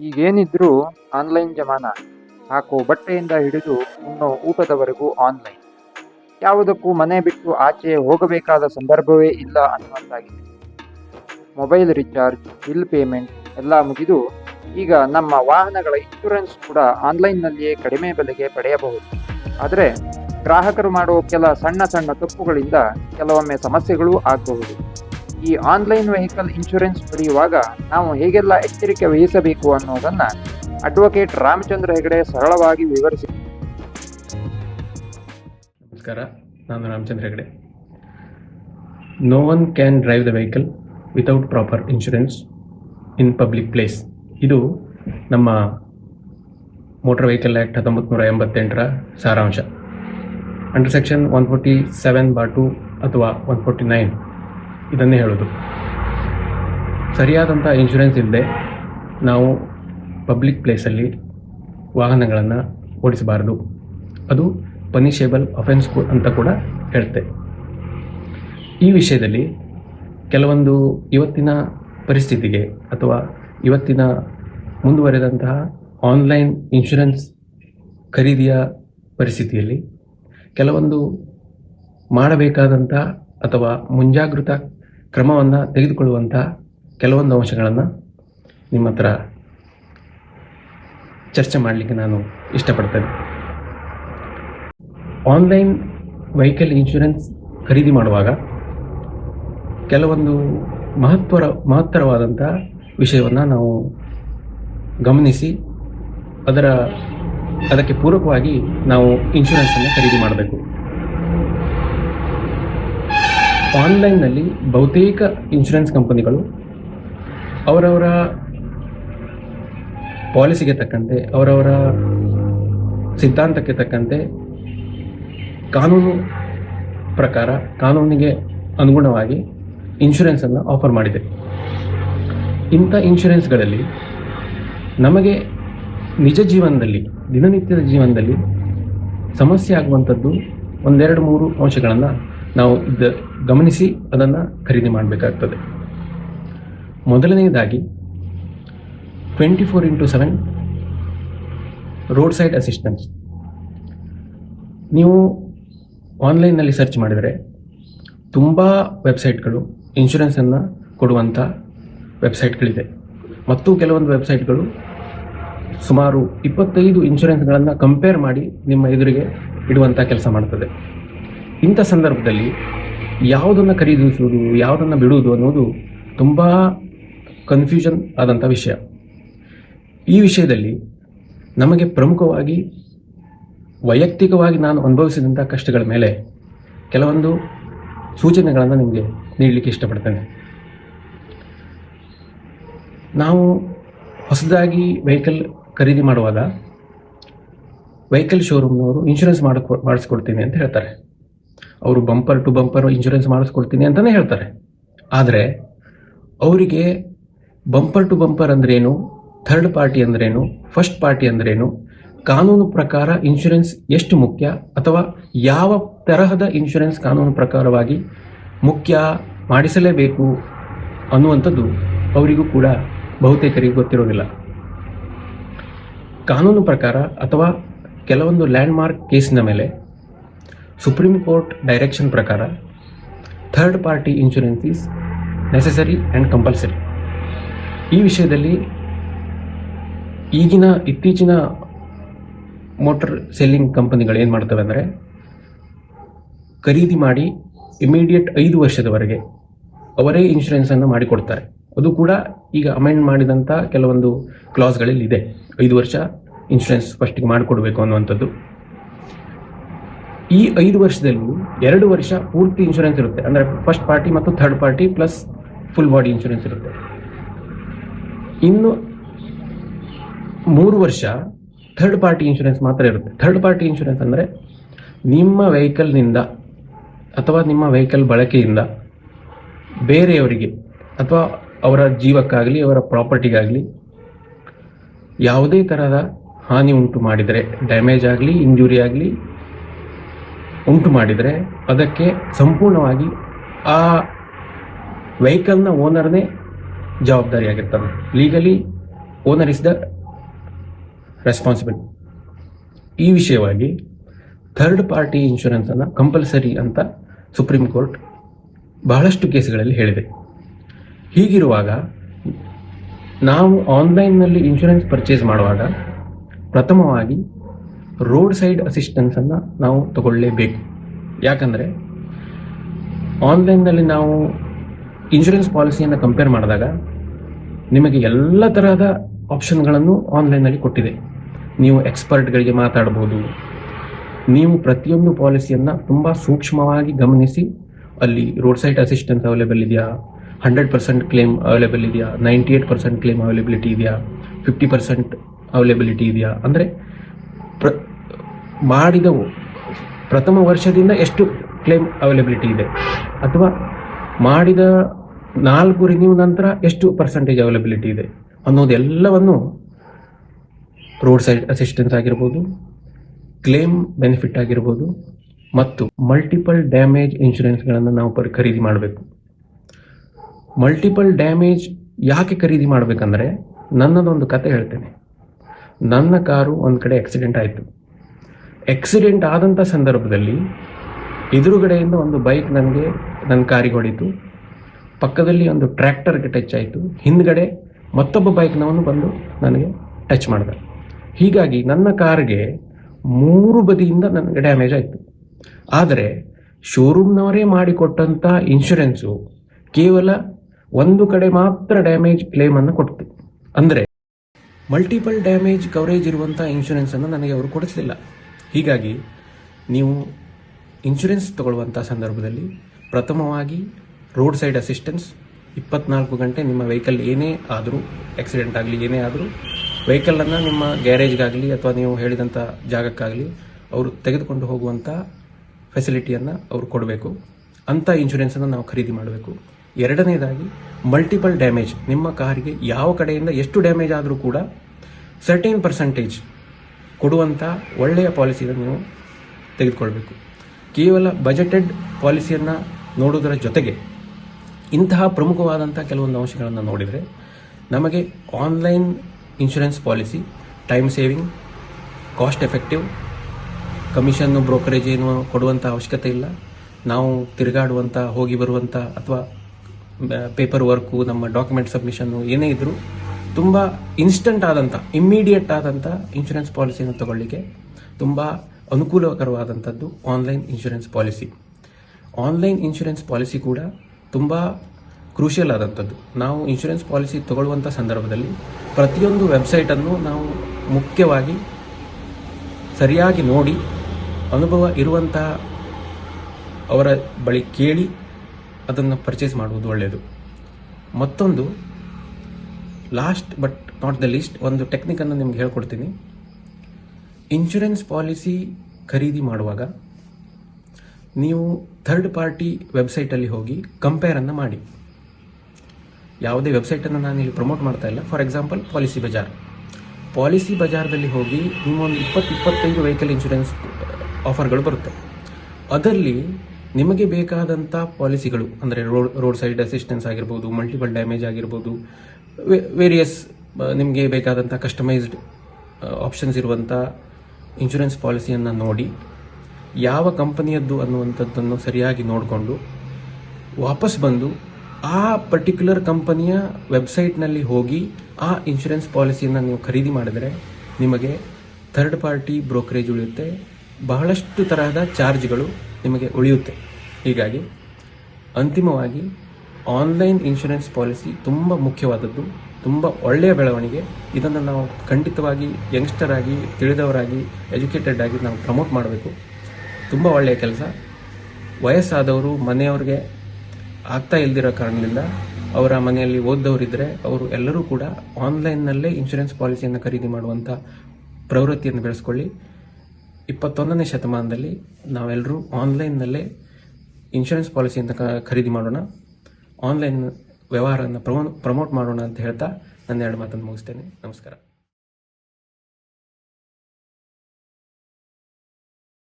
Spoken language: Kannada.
ಈಗೇನಿದ್ರೂ ಆನ್ಲೈನ್ ಜಮಾನ ಹಾಕೋ ಬಟ್ಟೆಯಿಂದ ಹಿಡಿದು ಉಣ್ಣೋ ಊಟದವರೆಗೂ ಆನ್ಲೈನ್ ಯಾವುದಕ್ಕೂ ಮನೆ ಬಿಟ್ಟು ಆಚೆ ಹೋಗಬೇಕಾದ ಸಂದರ್ಭವೇ ಇಲ್ಲ ಅನ್ನುವಂತಾಗಿದೆ. ಮೊಬೈಲ್ ರಿಚಾರ್ಜ್ ಬಿಲ್ ಪೇಮೆಂಟ್ ಎಲ್ಲ ಮುಗಿದು ಈಗ ನಮ್ಮ ವಾಹನಗಳ ಇನ್ಶೂರೆನ್ಸ್ ಕೂಡ ಆನ್ಲೈನ್ನಲ್ಲಿಯೇ ಕಡಿಮೆ ಬೆಲೆಗೆ ಪಡೆಯಬಹುದು. ಆದರೆ ಗ್ರಾಹಕರು ಮಾಡುವ ಕೆಲ ಸಣ್ಣ ಸಣ್ಣ ತಪ್ಪುಗಳಿಂದ ಕೆಲವೊಮ್ಮೆ ಸಮಸ್ಯೆಗಳೂ ಆಗಬಹುದು. ಈ ಆನ್ಲೈನ್ ವೆಹಿಕಲ್ ಇನ್ಶೂರೆನ್ಸ್ ಪಡೆಯುವಾಗ ನಾವು ಹೇಗೆಲ್ಲ ಎಚ್ಚರಿಕೆ ವಹಿಸಬೇಕು ಅನ್ನೋದನ್ನು ಅಡ್ವೊಕೇಟ್ ರಾಮಚಂದ್ರ ಹೆಗಡೆ ಸರಳವಾಗಿ ವಿವರಿಸಿ. ನಮಸ್ಕಾರ, ನಾನು Ramachandra Hegde. No one can drive the vehicle without proper insurance in public place ಇದು ನಮ್ಮ ಮೋಟರ್ ವೆಹಿಕಲ್ ಆ್ಯಕ್ಟ್ ಹತ್ತೊಂಬತ್ತು ನೂರ ಎಂಬತ್ತೆಂಟರ ಸಾರಾಂಶ. Under section one forty seven ಬಾ ಟು ಅಥವಾ ಒನ್ ಫೋರ್ಟಿ ನೈನ್ ಇದನ್ನೇ ಹೇಳೋದು. ಸರಿಯಾದಂಥ ಇನ್ಶೂರೆನ್ಸ್ ಇಲ್ಲದೆ ನಾವು ಪಬ್ಲಿಕ್ ಪ್ಲೇಸಲ್ಲಿ ವಾಹನಗಳನ್ನು ಓಡಿಸಬಾರದು. ಅದು ಪನಿಷೇಬಲ್ ಅಫೆನ್ಸ್ ಅಂತ ಕೂಡ ಹೇಳುತ್ತೆ ಈ ವಿಷಯದಲ್ಲಿ ಕೆಲವೊಂದು ಇವತ್ತಿನ ಪರಿಸ್ಥಿತಿಗೆ ಅಥವಾ ಇವತ್ತಿನ ಮುಂದುವರೆದಂತಹ ಆನ್ಲೈನ್ ಇನ್ಶೂರೆನ್ಸ್ ಖರೀದಿಯ ಪರಿಸ್ಥಿತಿಯಲ್ಲಿ ಕೆಲವೊಂದು ಮಾಡಬೇಕಾದಂಥ ಅಥವಾ ಮುಂಜಾಗೃತ ಕ್ರಮವನ್ನು ತೆಗೆದುಕೊಳ್ಳುವಂಥ ಕೆಲವೊಂದು ಅಂಶಗಳನ್ನು ನಿಮ್ಮ ಹತ್ರ ಚರ್ಚೆ ಮಾಡಲಿಕ್ಕೆ ನಾನು ಇಷ್ಟಪಡ್ತೇನೆ. ಆನ್ಲೈನ್ ವೆಹಿಕಲ್ ಇನ್ಶೂರೆನ್ಸ್ ಖರೀದಿ ಮಾಡುವಾಗ ಕೆಲವೊಂದು ಮಹತ್ವರ ಮಹತ್ತರವಾದಂಥ ವಿಷಯವನ್ನು ನಾವು ಗಮನಿಸಿ ಅದರ, ಅದಕ್ಕೆ ಪೂರಕವಾಗಿ ನಾವು ಇನ್ಶೂರೆನ್ಸನ್ನು ಖರೀದಿ ಮಾಡಬೇಕು. ಆನ್ಲೈನ್ನಲ್ಲಿ ಬಹುತೇಕ ಇನ್ಶೂರೆನ್ಸ್ ಕಂಪನಿಗಳು ಅವರವರ ಪಾಲಿಸಿಗೆ ತಕ್ಕಂತೆ, ಅವರವರ ಸಿದ್ಧಾಂತಕ್ಕೆ ತಕ್ಕಂತೆ ಕಾನೂನು ಪ್ರಕಾರ, ಕಾನೂನಿಗೆ ಅನುಗುಣವಾಗಿ ಇನ್ಶೂರೆನ್ಸನ್ನು ಆಫರ್ ಮಾಡಿದೆ. ಇಂಥ ಇನ್ಶೂರೆನ್ಸ್ಗಳಲ್ಲಿ ನಮಗೆ ನಿಜ ಜೀವನದಲ್ಲಿ, ದಿನನಿತ್ಯದ ಜೀವನದಲ್ಲಿ ಸಮಸ್ಯೆ ಆಗುವಂಥದ್ದು ಒಂದೆರಡು ಮೂರು ಅಂಶಗಳನ್ನು ನಾವು ಇದ ಗಮನಿಸಿ ಅದನ್ನು ಖರೀದಿ ಮಾಡಬೇಕಾಗ್ತದೆ. ಮೊದಲನೆಯದಾಗಿ twenty four into seven road side assistance ನೀವು ಆನ್ಲೈನ್ನಲ್ಲಿ ಸರ್ಚ್ ಮಾಡಿದರೆ ತುಂಬ ವೆಬ್ಸೈಟ್ಗಳು ಇನ್ಶೂರೆನ್ಸನ್ನು ಕೊಡುವಂಥ ವೆಬ್ಸೈಟ್ಗಳಿದೆ ಮತ್ತು ಕೆಲವೊಂದು ವೆಬ್ಸೈಟ್ಗಳು ಸುಮಾರು ಇಪ್ಪತ್ತೈದು ಇನ್ಶೂರೆನ್ಸ್ಗಳನ್ನು ಕಂಪೇರ್ ಮಾಡಿ ನಿಮ್ಮ ಎದುರಿಗೆ ಇಡುವಂಥ ಕೆಲಸ ಮಾಡ್ತದೆ. ಇಂಥ ಸಂದರ್ಭದಲ್ಲಿ ಯಾವುದನ್ನು ಖರೀದಿಸುವುದು, ಯಾವುದನ್ನು ಬಿಡುವುದು ಅನ್ನೋದು ತುಂಬ ಕನ್ಫ್ಯೂಷನ್ ಆದಂಥ ವಿಷಯ. ಈ ವಿಷಯದಲ್ಲಿ ನಮಗೆ ಪ್ರಮುಖವಾಗಿ, ವೈಯಕ್ತಿಕವಾಗಿ ನಾನು ಅನುಭವಿಸಿದಂಥ ಕಷ್ಟಗಳ ಮೇಲೆ ಕೆಲವೊಂದು ಸೂಚನೆಗಳನ್ನು ನಿಮಗೆ ನೀಡಲಿಕ್ಕೆ ಇಷ್ಟಪಡ್ತೇನೆ. ನಾವು ಹೊಸದಾಗಿ ವೆಹಿಕಲ್ ಖರೀದಿ ಮಾಡುವಾಗ ವೆಹಿಕಲ್ ಶೋರೂಮ್ನವರು ಇನ್ಶೂರೆನ್ಸ್ ಮಾಡಿಕೊ, ಮಾಡಿಸ್ಕೊಡ್ತೀನಿ ಅಂತ ಹೇಳ್ತಾರೆ. ಅವರು ಬಂಪರ್ ಟು ಬಂಪರ್ ಇನ್ಶೂರೆನ್ಸ್ ಮಾಡಿಸ್ಕೊಡ್ತೀನಿ ಅಂತಲೇ ಹೇಳ್ತಾರೆ. ಆದರೆ, ಅವರಿಗೆ ಬಂಪರ್ ಟು ಬಂಪರ್ ಅಂದ್ರೇನು ಥರ್ಡ್ ಪಾರ್ಟಿ ಅಂದ್ರೇನು ಫಸ್ಟ್ ಪಾರ್ಟಿ ಅಂದ್ರೇನು, ಕಾನೂನು ಪ್ರಕಾರ ಇನ್ಶೂರೆನ್ಸ್ ಎಷ್ಟು ಮುಖ್ಯ, ಅಥವಾ ಯಾವ ತರಹದ ಇನ್ಶೂರೆನ್ಸ್ ಕಾನೂನು ಪ್ರಕಾರವಾಗಿ ಮುಖ್ಯ ಮಾಡಿಸಲೇಬೇಕು ಅನ್ನುವಂಥದ್ದು ಅವರಿಗೂ ಕೂಡ ಬಹುತೇಕರಿಗೆ ಗೊತ್ತಿರೋದಿಲ್ಲ. ಕಾನೂನು ಪ್ರಕಾರ ಅಥವಾ ಕೆಲವೊಂದು ಲ್ಯಾಂಡ್ಮಾರ್ಕ್ ಕೇಸಿನ ಮೇಲೆ ಸುಪ್ರೀಂ ಕೋರ್ಟ್ ಡೈರೆಕ್ಷನ್ ಪ್ರಕಾರ third party insurance is necessary and compulsory ಈ ವಿಷಯದಲ್ಲಿ ಈಗಿನ, ಇತ್ತೀಚಿನ ಮೋಟರ್ ಸೆಲ್ಲಿಂಗ್ ಕಂಪನಿಗಳು ಏನು ಮಾಡ್ತವೆ ಅಂದರೆ, ಖರೀದಿ ಮಾಡಿ ಇಮಿಡಿಯೇಟ್ ಐದು ವರ್ಷದವರೆಗೆ ಅವರೇ ಇನ್ಶೂರೆನ್ಸನ್ನು ಮಾಡಿಕೊಡ್ತಾರೆ. ಅದು ಕೂಡ ಈಗ ಅಮೆಂಡ್ ಮಾಡಿದಂಥ ಕೆಲವೊಂದು ಕ್ಲಾಸ್ಗಳಲ್ಲಿ ಇದೆ. ಐದು ವರ್ಷ ಇನ್ಶೂರೆನ್ಸ್ ಫಸ್ಟಿಗೆ ಮಾಡಿಕೊಡ್ಬೇಕು ಅನ್ನುವಂಥದ್ದು. ಈ ಐದು ವರ್ಷದಲ್ಲಿ ಎರಡು ವರ್ಷ ಪೂರ್ತಿ ಇನ್ಶೂರೆನ್ಸ್ ಇರುತ್ತೆ. ಅಂದ್ರೆ ಫಸ್ಟ್ ಪಾರ್ಟಿ ಮತ್ತು third party plus full body insurance ಇರುತ್ತೆ. ಇನ್ನು ಮೂರು ವರ್ಷ ಥರ್ಡ್ ಪಾರ್ಟಿ ಇನ್ಶೂರೆನ್ಸ್ ಮಾತ್ರ ಇರುತ್ತೆ. ಥರ್ಡ್ ಪಾರ್ಟಿ ಇನ್ಶೂರೆನ್ಸ್ ಅಂದರೆ ನಿಮ್ಮ ವೆಹಿಕಲ್ನಿಂದ ಅಥವಾ ನಿಮ್ಮ ವೆಹಿಕಲ್ ಬಳಕೆಯಿಂದ ಬೇರೆಯವರಿಗೆ ಅಥವಾ ಅವರ ಜೀವಕ್ಕಾಗಲಿ, ಅವರ ಪ್ರಾಪರ್ಟಿಗಾಗಲಿ ಯಾವುದೇ ತರಹದ ಹಾನಿ ಉಂಟು ಮಾಡಿದರೆ ಡ್ಯಾಮೇಜ್ ಆಗಲಿ ಇಂಜುರಿ ಆಗಲಿ ಉಂಟು ಮಾಡಿದರೆ ಅದಕ್ಕೆ ಸಂಪೂರ್ಣವಾಗಿ ಆ ವೆಹಿಕಲ್ನ ಓನರ್ನೇ ಜವಾಬ್ದಾರಿಯಾಗಿರ್ತಾನೆ legally owner is the responsible ಈ ವಿಷಯವಾಗಿ ಥರ್ಡ್ ಪಾರ್ಟಿ ಇನ್ಶೂರೆನ್ಸ್ ಅನ್ನು ಕಂಪಲ್ಸರಿ ಅಂತ ಸುಪ್ರೀಂ ಕೋರ್ಟ್ ಬಹಳಷ್ಟು ಕೇಸ್ಗಳಲ್ಲಿ ಹೇಳಿದೆ. ಹೀಗಿರುವಾಗ ನಾವು ಆನ್ಲೈನ್ನಲ್ಲಿ ಇನ್ಶೂರೆನ್ಸ್ ಪರ್ಚೇಸ್ ಮಾಡುವಾಗ ಪ್ರಥಮವಾಗಿ ರೋಡ್ ಸೈಡ್ ಅಸಿಸ್ಟೆನ್ಸನ್ನು ನಾವು ತಗೊಳ್ಳೇಬೇಕು. ಯಾಕಂದರೆ ಆನ್ಲೈನ್ನಲ್ಲಿ ನಾವು ಇನ್ಶೂರೆನ್ಸ್ ಪಾಲಿಸಿಯನ್ನು ಕಂಪೇರ್ ಮಾಡಿದಾಗ ನಿಮಗೆ ಎಲ್ಲ ತರಹದ ಆಪ್ಷನ್ಗಳನ್ನು ಆನ್ಲೈನ್ನಲ್ಲಿ ಕೊಟ್ಟಿದೆ. ನೀವು ಎಕ್ಸ್ಪರ್ಟ್ಗಳಿಗೆ ಮಾತಾಡ್ಬೋದು. ನೀವು ಪ್ರತಿಯೊಂದು ಪಾಲಿಸಿಯನ್ನು ತುಂಬ ಸೂಕ್ಷ್ಮವಾಗಿ ಗಮನಿಸಿ ಅಲ್ಲಿ ರೋಡ್ ಸೈಡ್ ಅಸಿಸ್ಟೆನ್ಸ್ ಅವೈಲೇಬಲ್ ಇದೆಯಾ? ಹಂಡ್ರೆಡ್ ಪರ್ಸೆಂಟ್ ಕ್ಲೇಮ್ ಅವೈಲೇಬಲ್ ಇದೆಯಾ? Ninety eight percent claim availability ಇದೆಯಾ? ಫಿಫ್ಟಿ ಪರ್ಸೆಂಟ್ ಅವೈಲೇಬಿಲಿಟಿ ಇದೆಯಾ? ಅಂದರೆ ಮಾಡಿದವು ಪ್ರಥಮ ವರ್ಷದಿಂದ ಎಷ್ಟು ಕ್ಲೇಮ್ ಅವೈಲೇಬಿಲಿಟಿ ಇದೆ? ಅಥವಾ ಮಾಡಿದ ನಾಲ್ಕು ರಿನ್ಯೂ ನಂತರ ಎಷ್ಟು ಪರ್ಸೆಂಟೇಜ್ ಅವೈಲೇಬಿಲಿಟಿ ಇದೆ? ಅನ್ನೋದೆಲ್ಲವನ್ನು ರೋಡ್ ಸೈಡ್ ಅಸಿಸ್ಟೆನ್ಸ್ ಆಗಿರ್ಬೋದು ಕ್ಲೇಮ್ ಬೆನಿಫಿಟ್ ಆಗಿರ್ಬೋದು, ಮತ್ತು ಮಲ್ಟಿಪಲ್ ಡ್ಯಾಮೇಜ್ ಇನ್ಶೂರೆನ್ಸ್ಗಳನ್ನು ನಾವು ಖರೀದಿ ಮಾಡಬೇಕು. ಮಲ್ಟಿಪಲ್ ಡ್ಯಾಮೇಜ್ ಯಾಕೆ ಖರೀದಿ ಮಾಡಬೇಕಂದ್ರೆ ನನ್ನದೊಂದು ಕತೆ ಹೇಳ್ತೇನೆ. ನನ್ನ ಕಾರು ಒಂದು ಕಡೆ ಆಕ್ಸಿಡೆಂಟ್ ಆಯಿತು. ಆಕ್ಸಿಡೆಂಟ್ ಆದಂಥ ಸಂದರ್ಭದಲ್ಲಿ ಎದುರುಗಡೆಯಿಂದ ಒಂದು ಬೈಕ್ ನನಗೆ ನನ್ನ ಕಾರಿಗೆ ಹೊಡಿತು ಪಕ್ಕದಲ್ಲಿ ಒಂದು ಟ್ರ್ಯಾಕ್ಟರ್ಗೆ ಟಚ್ ಆಯಿತು. ಹಿಂದ್ಗಡೆ ಮತ್ತೊಬ್ಬ ಬೈಕ್ನವನು ಬಂದು ನನಗೆ ಟಚ್ ಮಾಡಿದ. ಹೀಗಾಗಿ ನನ್ನ ಕಾರ್ಗೆ ಮೂರು ಬದಿಯಿಂದ ನನಗೆ ಡ್ಯಾಮೇಜ್ ಆಯಿತು. ಆದರೆ ಶೋರೂಮ್ನವರೇ ಮಾಡಿಕೊಟ್ಟಂಥ ಇನ್ಶೂರೆನ್ಸು ಕೇವಲ ಒಂದು ಕಡೆ ಮಾತ್ರ ಡ್ಯಾಮೇಜ್ ಕ್ಲೇಮನ್ನು ಕೊಡ್ತು. ಅಂದರೆ ಮಲ್ಟಿಪಲ್ ಡ್ಯಾಮೇಜ್ ಕವರೇಜ್ ಇರುವಂಥ ಇನ್ಶೂರೆನ್ಸನ್ನು ನನಗೆ ಅವರು ಕೊಡಿಸಲಿಲ್ಲ. ಹೀಗಾಗಿ ನೀವು ಇನ್ಶೂರೆನ್ಸ್ ತಗೊಳ್ಳುವಂಥ ಸಂದರ್ಭದಲ್ಲಿ ಪ್ರಥಮವಾಗಿ ರೋಡ್ ಸೈಡ್ ಅಸಿಸ್ಟೆನ್ಸ್ ಇಪ್ಪತ್ನಾಲ್ಕು ಗಂಟೆ ನಿಮ್ಮ ವೆಹಿಕಲ್ ಏನೇ ಆದರೂ ಆಕ್ಸಿಡೆಂಟ್ ಆಗಲಿ, ಏನೇ ಆದರೂ ವೆಹಿಕಲನ್ನು ನಿಮ್ಮ ಗ್ಯಾರೇಜ್ಗಾಗಲಿ ಅಥವಾ ನೀವು ಹೇಳಿದಂಥ ಜಾಗಕ್ಕಾಗಲಿ ಅವರು ತೆಗೆದುಕೊಂಡು ಹೋಗುವಂಥ ಫೆಸಿಲಿಟಿಯನ್ನು ಅವರು ಕೊಡಬೇಕು. ಅಂಥ ಇನ್ಶೂರೆನ್ಸನ್ನು ನಾವು ಖರೀದಿ ಮಾಡಬೇಕು. ಎರಡನೇದಾಗಿ ಮಲ್ಟಿಪಲ್ ಡ್ಯಾಮೇಜ್ ನಿಮ್ಮ ಕಾರಿಗೆ ಯಾವ ಕಡೆಯಿಂದ ಎಷ್ಟು ಡ್ಯಾಮೇಜ್ ಆದರೂ ಕೂಡ ಸರ್ಟೇನ್ ಪರ್ಸೆಂಟೇಜ್ ಕೊಡುವಂಥ ಒಳ್ಳೆಯ ಪಾಲಿಸಿಯನ್ನು ನೀವು ತೆಗೆದುಕೊಳ್ಬೇಕು. ಕೇವಲ ಬಜೆಟೆಡ್ ಪಾಲಿಸಿಯನ್ನು ನೋಡೋದರ ಜೊತೆಗೆ ಇಂತಹ ಪ್ರಮುಖವಾದಂಥ ಕೆಲವೊಂದು ಅಂಶಗಳನ್ನು ನೋಡಿದರೆ ನಮಗೆ online insurance policy time saving cost effective commission brokerage ಏನು ಕೊಡುವಂಥ ಅವಶ್ಯಕತೆ ಇಲ್ಲ. ನಾವು ತಿರುಗಾಡುವಂಥ ಹೋಗಿ ಬರುವಂಥ ಅಥವಾ ಪೇಪರ್ ವರ್ಕು ನಮ್ಮ ಡಾಕ್ಯುಮೆಂಟ್ ಸಬ್ಮಿಷನ್ನು ಏನೇ ಇದ್ದರೂ ತುಂಬ ಇನ್ಸ್ಟಂಟ್ ಆದಂಥ ಇಮ್ಮಿಡಿಯೇಟ್ ಆದಂಥ ಇನ್ಶೂರೆನ್ಸ್ ಪಾಲಿಸಿಯನ್ನು ತಗೊಳ್ಳಿಕ್ಕೆ ತುಂಬ ಅನುಕೂಲಕರವಾದಂಥದ್ದು online insurance policy online insurance policy ಕೂಡ ತುಂಬ ಕ್ರೂಷಿಯಲ್ ಆದಂಥದ್ದು ನಾವು ಇನ್ಶೂರೆನ್ಸ್ ಪಾಲಿಸಿ ತಗೊಳ್ಳುವಂಥ ಸಂದರ್ಭದಲ್ಲಿ ಪ್ರತಿಯೊಂದು ವೆಬ್ಸೈಟನ್ನು ನಾವು ಮುಖ್ಯವಾಗಿ ಸರಿಯಾಗಿ ನೋಡಿ, ಅನುಭವ ಇರುವಂತಹ ಅವರ ಬಳಿ ಕೇಳಿ ಅದನ್ನು ಪರ್ಚೇಸ್ ಮಾಡುವುದು ಒಳ್ಳೆಯದು. ಮತ್ತೊಂದು last but not the least ಒಂದು ಟೆಕ್ನಿಕನ್ನು ನಿಮ್ಗೆ ಹೇಳ್ಕೊಡ್ತೀನಿ. ಇನ್ಶೂರೆನ್ಸ್ ಪಾಲಿಸಿ ಖರೀದಿ ಮಾಡುವಾಗ ನೀವು ಥರ್ಡ್ ಪಾರ್ಟಿ ವೆಬ್ಸೈಟಲ್ಲಿ ಹೋಗಿ ಕಂಪೇರನ್ನು ಮಾಡಿ. ಯಾವುದೇ ವೆಬ್ಸೈಟನ್ನು ನಾನು ಇಲ್ಲಿ ಪ್ರಮೋಟ್ ಮಾಡ್ತಾ ಇಲ್ಲ. ಫಾರ್ ಎಕ್ಸಾಂಪಲ್ ಪಾಲಿಸಿ ಬಜಾರ್ ಪಾಲಿಸಿ ಬಜಾರ್ದಲ್ಲಿ ಹೋಗಿ ನಿಮ್ಮೊಂದು ಇಪ್ಪತ್ತು, ಇಪ್ಪತ್ತೈದು ವೆಹಿಕಲ್ ಇನ್ಶೂರೆನ್ಸ್ ಆಫರ್ಗಳು ಬರುತ್ತೆ. ಅದರಲ್ಲಿ ನಿಮಗೆ ಬೇಕಾದಂಥ ಪಾಲಿಸಿಗಳು ಅಂದರೆ ರೋಡ್ ರೋಡ್ ಸೈಡ್ ಅಸಿಸ್ಟೆನ್ಸ್ ಆಗಿರ್ಬೋದು ಮಲ್ಟಿಪಲ್ ಡ್ಯಾಮೇಜ್ ಆಗಿರ್ಬೋದು ವೇರಿಯಸ್ ನಿಮಗೆ ಬೇಕಾದಂಥ ಕಸ್ಟಮೈಸ್ಡ್ ಆಪ್ಷನ್ಸ್ ಇರುವಂಥ ಇನ್ಶೂರೆನ್ಸ್ ಪಾಲಿಸಿಯನ್ನು ನೋಡಿ, ಯಾವ ಕಂಪನಿಯದ್ದು ಅನ್ನುವಂಥದ್ದನ್ನು ಸರಿಯಾಗಿ ನೋಡಿಕೊಂಡು ವಾಪಸ್ ಬಂದು ಆ ಪರ್ಟಿಕ್ಯುಲರ್ ಕಂಪನಿಯ ವೆಬ್ಸೈಟ್ನಲ್ಲಿ ಹೋಗಿ ಆ ಇನ್ಶೂರೆನ್ಸ್ ಪಾಲಿಸಿಯನ್ನು ನೀವು ಖರೀದಿ ಮಾಡಿದರೆ ನಿಮಗೆ ಥರ್ಡ್ ಪಾರ್ಟಿ ಬ್ರೋಕರೇಜ್ ಉಳಿಯುತ್ತೆ. ಬಹಳಷ್ಟು ತರಹದ ಚಾರ್ಜ್ಗಳು ನಿಮಗೆ ಉಳಿಯುತ್ತೆ. ಹೀಗಾಗಿ ಅಂತಿಮವಾಗಿ ಆನ್ಲೈನ್ ಇನ್ಶೂರೆನ್ಸ್ ಪಾಲಿಸಿ ತುಂಬ ಮುಖ್ಯವಾದದ್ದು, ತುಂಬ ಒಳ್ಳೆಯ ಬೆಳವಣಿಗೆ. ಇದನ್ನು ನಾವು ಖಂಡಿತವಾಗಿ ಯಂಗ್ಸ್ಟರ್ ಆಗಿ, ತಿಳಿದವರಾಗಿ, ಎಜುಕೇಟೆಡ್ ಆಗಿ ನಾವು ಪ್ರಮೋಟ್ ಮಾಡಬೇಕು. ತುಂಬ ಒಳ್ಳೆಯ ಕೆಲಸ. ವಯಸ್ಸಾದವರು ಮನೆಯವ್ರಿಗೆ ಆಗ್ತಾ ಇಲ್ದಿರೋ ಕಾರಣದಿಂದ ಅವರ ಮನೆಯಲ್ಲಿ ಓದ್ದವರಿದ್ದರೆ ಅವರು ಎಲ್ಲರೂ ಕೂಡ ಆನ್ಲೈನ್ನಲ್ಲೇ ಇನ್ಶೂರೆನ್ಸ್ ಪಾಲಿಸಿಯನ್ನು ಖರೀದಿ ಮಾಡುವಂಥ ಪ್ರವೃತ್ತಿಯನ್ನು ಬೆಳೆಸ್ಕೊಳ್ಳಿ. ಇಪ್ಪತ್ತೊಂದನೇ ಶತಮಾನದಲ್ಲಿ ನಾವೆಲ್ಲರೂ ಆನ್ಲೈನ್ನಲ್ಲೇ ಇನ್ಶೂರೆನ್ಸ್ ಪಾಲಿಸಿಯನ್ನು ಖರೀದಿ ಮಾಡೋಣ. ಆನ್ಲೈನ್ ವ್ಯವಹಾರವನ್ನು ಪ್ರಮೋ ಪ್ರಮೋಟ್ ಮಾಡೋಣ ಅಂತ ಹೇಳ್ತಾ ನನ್ನ ಎರಡು ಮಾತನ್ನು ಮುಗಿಸ್ತೇನೆ. ನಮಸ್ಕಾರ.